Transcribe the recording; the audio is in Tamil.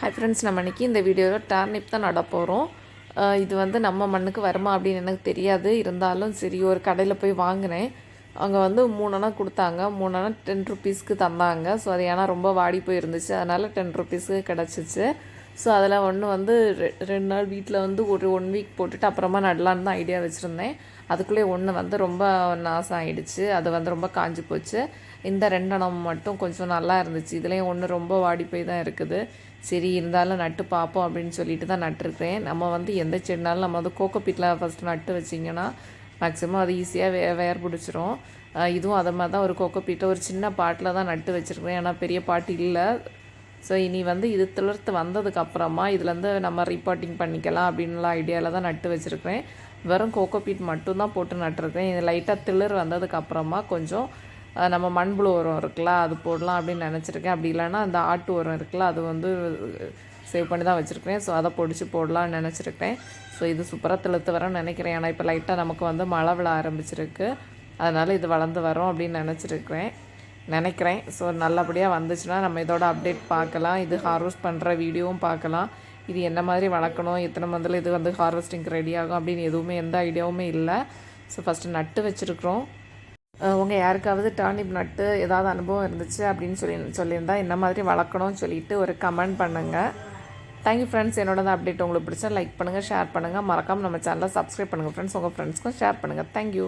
ஹாய் ஃப்ரெண்ட்ஸ் நம்ம இன்னைக்கு இந்த வீடியோவில் டர்னிப் தான் நட போகிறோம் இது வந்து நம்ம மண்ணுக்கு வருமா அப்படின்னு எனக்கு தெரியாது. இருந்தாலும் சரி ஒரு கடையில் போய் வாங்கினேன். அங்கே வந்து மூணு கொடுத்தாங்க. மூணு டென் ருபீஸ்க்கு தந்தாங்க. ஸோ அது ஏன்னா ரொம்ப வாடி போயிருந்துச்சு. அதனால் டென் ருபீஸ்க்கு கிடச்சிச்சு. ஸோ அதில் ஒன்று வந்து ரெ- ரெண்டு நாள் வீட்டில் வந்து ஒரு ஒன் வீக் போட்டுட்டு அப்புறமா நடலான்னு தான் ஐடியா வச்சுருந்தேன். அதுக்குள்ளே ஒன்று வந்து ரொம்ப நாசம் ஆகிடுச்சு அது வந்து ரொம்ப காஞ்சு போச்சு. இந்த ரெண்டெண்ணம் மட்டும் கொஞ்சம் நல்லா இருந்துச்சு. இதுலேயும் ஒன்று ரொம்ப வாடி போய் தான் இருக்குது. சரி இருந்தாலும் நட்டு பார்ப்போம் அப்படின்னு சொல்லிட்டு தான் நட்டுருக்கேன் நம்ம வந்து எந்த செடினாலும் நம்ம வந்து கோகோபீட்டில் ஃபஸ்ட்டு நட்டு வச்சிங்கன்னா மேக்ஸிமம் அது ஈஸியாக வே வேர் பிடிச்சிரும். இதுவும் அதை மாதிரி தான் ஒரு கோகோபீட்டை ஒரு சின்ன பாட்டில் தான் நட்டு வச்சுருக்கேன் ஏன்னா பெரிய பாட்டு இல்லை. ஸோ இனி வந்து இது துளிர்த்து வந்ததுக்கு அப்புறமா இதுலேருந்து நம்ம ரீபாட்டிங் பண்ணிக்கலாம் அப்படின்லாம் ஐடியாவில் தான் நட்டு வச்சுருக்கேன் வெறும் கோகோபீட் மட்டும்தான் போட்டு நட்டுருக்கேன். இது லைட்டாக திளிர் வந்ததுக்கு அப்புறமா கொஞ்சம் நம்ம மண்புழு உரம் இருக்குல்ல அது போடலாம் அப்படின்னு நினச்சிருக்கேன். அப்படி இல்லைன்னா அந்த ஆட்டு உரம் இருக்குல்ல அது வந்து சேவ் பண்ணி தான் வச்சுருக்கேன் ஸோ அதை பொடிச்சு போடலாம்னு நினச்சிருக்கேன் ஸோ இது சூப்பராக திழுத்து வரேன்னு நினைக்கிறேன். ஏன்னா இப்போ லைட்டாக நமக்கு வந்து மழை விழ ஆரம்பிச்சிருக்கு. அதனால் இது வளர்ந்து வரும் அப்படின்னு நினச்சிருக்கிறேன். நினைக்கிறேன். ஸோ நல்லபடியாக வந்துச்சுன்னா நம்ம இதோட அப்டேட் பார்க்கலாம். இது ஹார்வெஸ்ட் பண்ணுற வீடியோவும் பார்க்கலாம். இது என்ன மாதிரி வளர்க்கணும்? எத்தனை மந்தில் இது வந்து ஹார்வெஸ்டிங்க்கு ரெடி ஆகும் அப்படின்னு எதுவுமே எந்த ஐடியாவுமே இல்லை. ஸோ ஃபஸ்ட்டு நட்டு வச்சுருக்குறோம். உங்கள் யாருக்காவது டார்னிப் நட்டு ஏதாவது அனுபவம் இருந்துச்சு அப்படின்னு சொல்லி சொல்லியிருந்தா என்ன மாதிரி வளர்க்கணும்னு சொல்லிட்டு ஒரு கமெண்ட் பண்ணுங்கள் தேங்க்யூ ஃப்ரெண்ட்ஸ் என்னோட அப்டேட் உங்களுக்கு பிடிச்சா லைக் பண்ணுங்கள் ஷேர் பண்ணுங்கள் மறக்காமல் நம்ம சேனலை சப்ஸ்கிரைப் பண்ணுங்கள் ஃப்ரெண்ட்ஸ் உங்கள் ஃப்ரெண்ட்ஸ்க்கும் ஷேர் பண்ணுங்கள் தேங்க்யூ